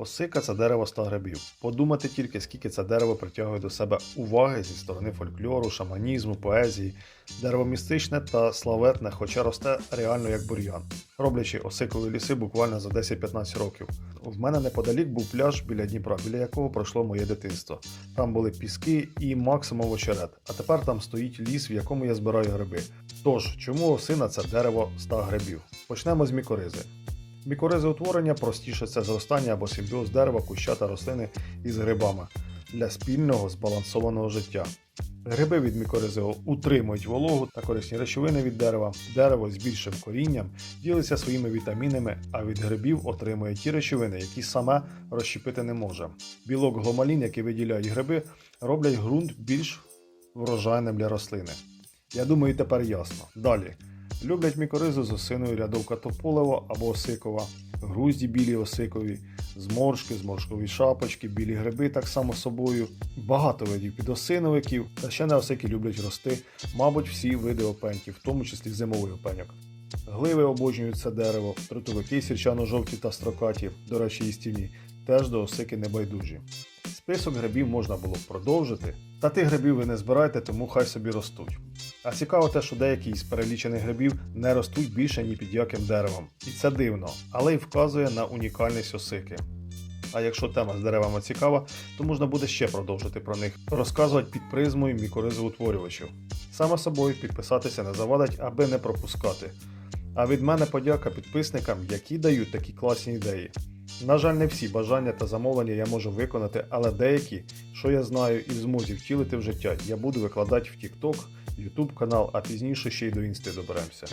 Осика це дерево ста грибів. Подумати тільки, скільки це дерево притягує до себе уваги зі сторони фольклору, шаманізму, поезії. Дерево містичне та славетне, хоча росте реально як бур'ян, роблячи осикові ліси буквально за 10-15 років. В мене неподалік був пляж біля Дніпра, біля якого пройшло моє дитинство. Там були піски і максимум очерет. А тепер там стоїть ліс, в якому я збираю гриби. Тож, чому осина це дерево 100 грибів? Почнемо з мікоризи. Мікоризи утворення простіше це зростання або симбіоз дерева, куща та рослини із грибами для спільного збалансованого життя. Гриби від мікоризи утримують вологу та корисні речовини від дерева. Дерево з більшим корінням ділиться своїми вітамінами, а від грибів отримує ті речовини, які саме розщепити не може. Білок гломалін, який виділяють гриби, роблять ґрунт більш врожайним для рослини. Я думаю, тепер ясно. Далі. Люблять мікоризу з осиною рядовка тополева або осикова, грузді білі осикові, зморшки, зморшкові шапочки, білі гриби так само собою, багато видів підосиновиків, та ще не осики люблять рости, мабуть, всі види опеньків, в тому числі зимовий опеньок. Гливи обожнюють це дерево, трутовики сірчано-жовті та строкаті, до речі, їстівні, теж до осики небайдужі. Список грибів можна було б продовжити, та тих грибів ви не збираєте, тому хай собі ростуть. А цікаво те, що деякі із перелічених грибів не ростуть більше ні під яким деревом. І це дивно, але й вказує на унікальність осики. А якщо тема з деревами цікава, то можна буде ще продовжити про них, розказувати під призмою мікоризоутворювачів. Саме собою підписатися не завадить, аби не пропускати. А від мене подяка підписникам, які дають такі класні ідеї. На жаль, не всі бажання та замовлення я можу виконати, але деякі, що я знаю і в змозі втілити в життя, я буду викладати в TikTok, YouTube канал, а пізніше ще й до інсти доберемося.